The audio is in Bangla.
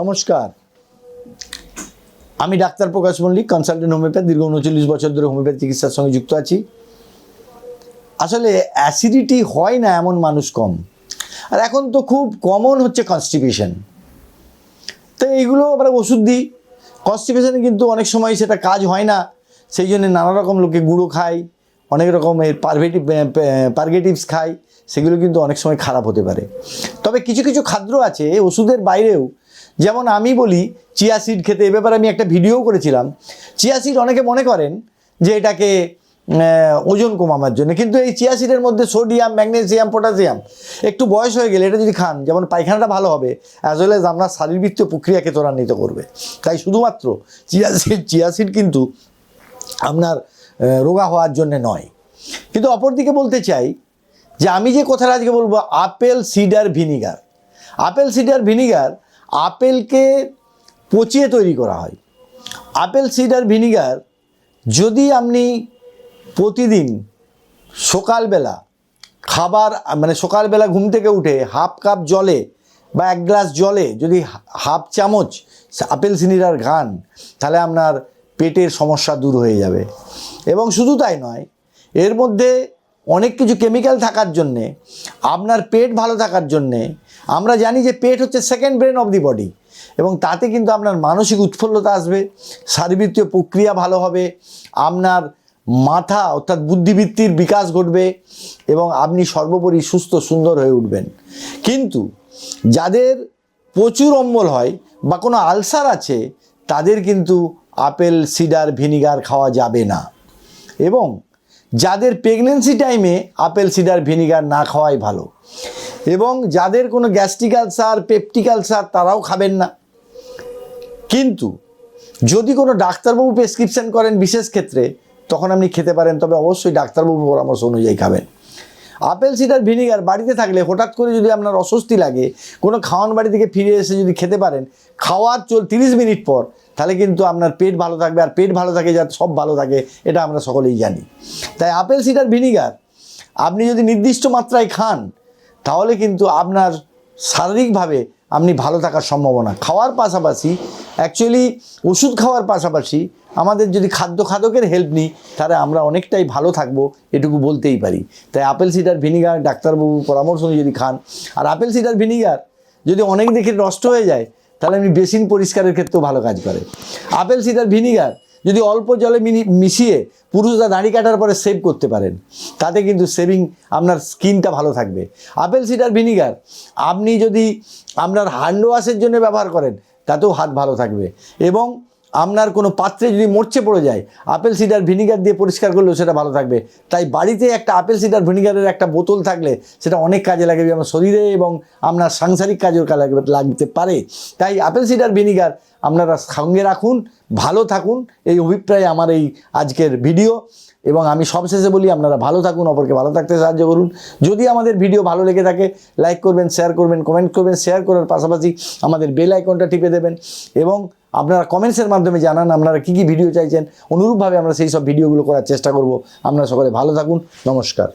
নমস্কার। আমি doctor Prakash Mallick consultant homeopath দীর্ঘ উনচল্লিশ বছর ধরে হোমিওপ্যাথি চিকিৎসার সঙ্গে যুক্ত আছি। আসলে অ্যাসিডিটি হয় না এমন মানুষ কম। আর এখন তো খুব কমন হচ্ছে কনস্টিপেশন তো এইগুলো আমরা ওষুধ দিই। কনস্টিপেশনে কিন্তু অনেক সময় সেটা কাজ হয় না। সেই জন্য নানা রকম লোকে গুঁড়ো খায়, অনেক রকমের পারভেটিভ পারগেটিভস খায়, সেগুলো কিন্তু অনেক সময় খারাপ হতে পারে। তবে কিছু কিছু খাদ্য আছে, ওষুধের বাইরেও যেমন আমি বলি, চিয়া সিড খেতে, এ ব্যাপারে আমি একটা ভিডিও করেছিলাম। চিয়া সিড অনেকে মনে করেন যে এটাকে ওজন কমানোর জন্য। কিন্তু এই চিয়া সিডের মধ্যে সোডিয়াম ম্যাগনেসিয়াম পটাশিয়াম একটু বয়স হয়ে গেলে এটা যদি খান, যেমন পায়খানাটা ভালো হবে অ্যাজ ওয়েল এজ আপনার শারীরবৃত্তীয় প্রক্রিয়াকে ত্বরান্বিত করবে। তাই শুধুমাত্র চিয়া সিড চিয়া সিড কিন্তু আপনার রোগা হওয়ার জন্য নয়। কিন্তু অপরদিকে বলতে চাই যে আমি যে কথাটা আজকে বলব, apple, cider vinegar. Apple, cider vinegar আপেলকে পচিয়ে তৈরি করা হয়। আপেল সিডার ভিনিগার যদি আপনি প্রতিদিন সকালবেলা খাবার মানে সকালবেলা ঘুম থেকে উঠে হাফ কাপ জলে বা এক গ্লাস জলে যদি হাফ চামচ আপেল সিনিরার ঘান, তাহলে আপনার পেটের সমস্যা দূর হয়ে যাবে। এবং শুধু তাই নয়, এর মধ্যে অনেক কিছু কেমিক্যাল থাকার জন্যে, আপনার পেট ভালো থাকার জন্যে আমরা জানি যে পেট হচ্ছে second brain of the body এবং তাতে কিন্তু আপনার মানসিক উৎফুল্লতা আসবে শারীরবৃত্তীয় প্রক্রিয়া ভালো হবে, আপনার মাথা অর্থাৎ বুদ্ধিবৃত্তির বিকাশ ঘটবে এবং আপনি সর্বোপরি সুস্থ, সুন্দর হয়ে উঠবেন। কিন্তু যাদের প্রচুর অম্বল হয় বা কোনো আলসার আছে, তাদের কিন্তু আপেল, সিডার, ভিনিগার খাওয়া যাবে না। এবং যাদের প্রেগনেন্সি টাইমে আপেল, সিডার, ভিনিগার না খাওয়াই ভালো। এবং যাদের কোনো গ্যাস্ট্রিক আলসার পেপটিক আলসার তারাও খাবেন না। কিন্তু যদি কোনো ডাক্তারবাবু প্রেসক্রিপশন করেন বিশেষ ক্ষেত্রে, তখন আপনি খেতে পারেন, তবে অবশ্যই ডাক্তারবাবু পরামর্শ অনুযায়ী খাবেন। আপেল, সিডার, ভিনিগার বাড়িতে থাকলে হঠাৎ করে যদি আপনার অস্বস্তি লাগে, কোনো খাওয়ান বাড়ি থেকে ফিরে এসে যদি খেতে পারেন, খাওয়ার চল তিরিশ মিনিট পর, তাহলে কিন্তু আপনার পেট ভালো থাকবে, আর পেট ভালো থাকে যাতে সব ভালো থাকে, এটা আমরা সকলেই জানি। তাই আপেল, সিডার, ভিনিগার, আপনি যদি নির্দিষ্ট মাত্রায় খান তাহলে কিন্তু আপনার শারীরিকভাবে আপনি ভালো থাকার সম্ভাবনা। খাওয়ার পাশাপাশি অ্যাকচুয়ালি ওষুধ খাওয়ার পাশাপাশি আমাদের যদি খাদ্য খাদকের হেল্প নিই, তাহলে আমরা অনেকটাই ভালো থাকব এটুকু বলতেই পারি। তাই আপেল সিডার ভিনিগার ডাক্তারবাবু পরামর্শ যদি খান। আর আপেল সিডার ভিনিগার যদি অনেক দেখে নষ্ট হয়ে যায়, তাহলে আপনি বেসিন পরিষ্কারের ক্ষেত্রেও ভালো কাজ করে। আপেল সিডার ভিনিগার যদি অল্প জলে মিশিয়ে পুরুষরা দাঁড়ি কাটার পরে সেভ করতে পারেন, তাতে কিন্তু সেভিং আপনার স্কিনটা ভালো থাকবে। আপেল সিডার ভিনিগার, আপনি যদি আপনার হ্যান্ড ওয়াশের জন্য ব্যবহার করেন, তাতেও হাত ভালো থাকবে। এবং আপনার কোনো পাত্রে যদি মরচে পড়ে যায়, আপেল সিডার ভিনিগার দিয়ে পরিষ্কার করলেও সেটা ভালো থাকবে। তাই বাড়িতে একটা আপেল সিডার ভিনিগারের একটা বোতল থাকলে সেটা অনেক কাজে লাগে আমার শরীরে এবং আপনার সাংসারিক কাজেও কাজে লাগতে পারে। তাই আপেল সিডার ভিনিগার আপনারা সঙ্গে রাখুন, ভালো থাকুন। এই অভিপ্রায়ে আমার এই আজকের ভিডিও। এবং আমি সবশেষে বলি, আপনারা ভালো থাকুন, অপরকে ভালো থাকতে সাহায্য করুন। যদি আমাদের ভিডিও ভালো লেগে থাকে, লাইক করবেন শেয়ার করবেন কমেন্ট করবেন শেয়ার করার পাশাপাশি আমাদের বেল আইকনটা টিপে দেবেন। এবং আপনারা কমেন্টসের মাধ্যমে জানান, আপনারা কী কী ভিডিও চাইছেন। অনুরূপভাবে আমরা সেই সব ভিডিওগুলো করার চেষ্টা করব। আপনারা সকলে ভালো থাকুন, নমস্কার।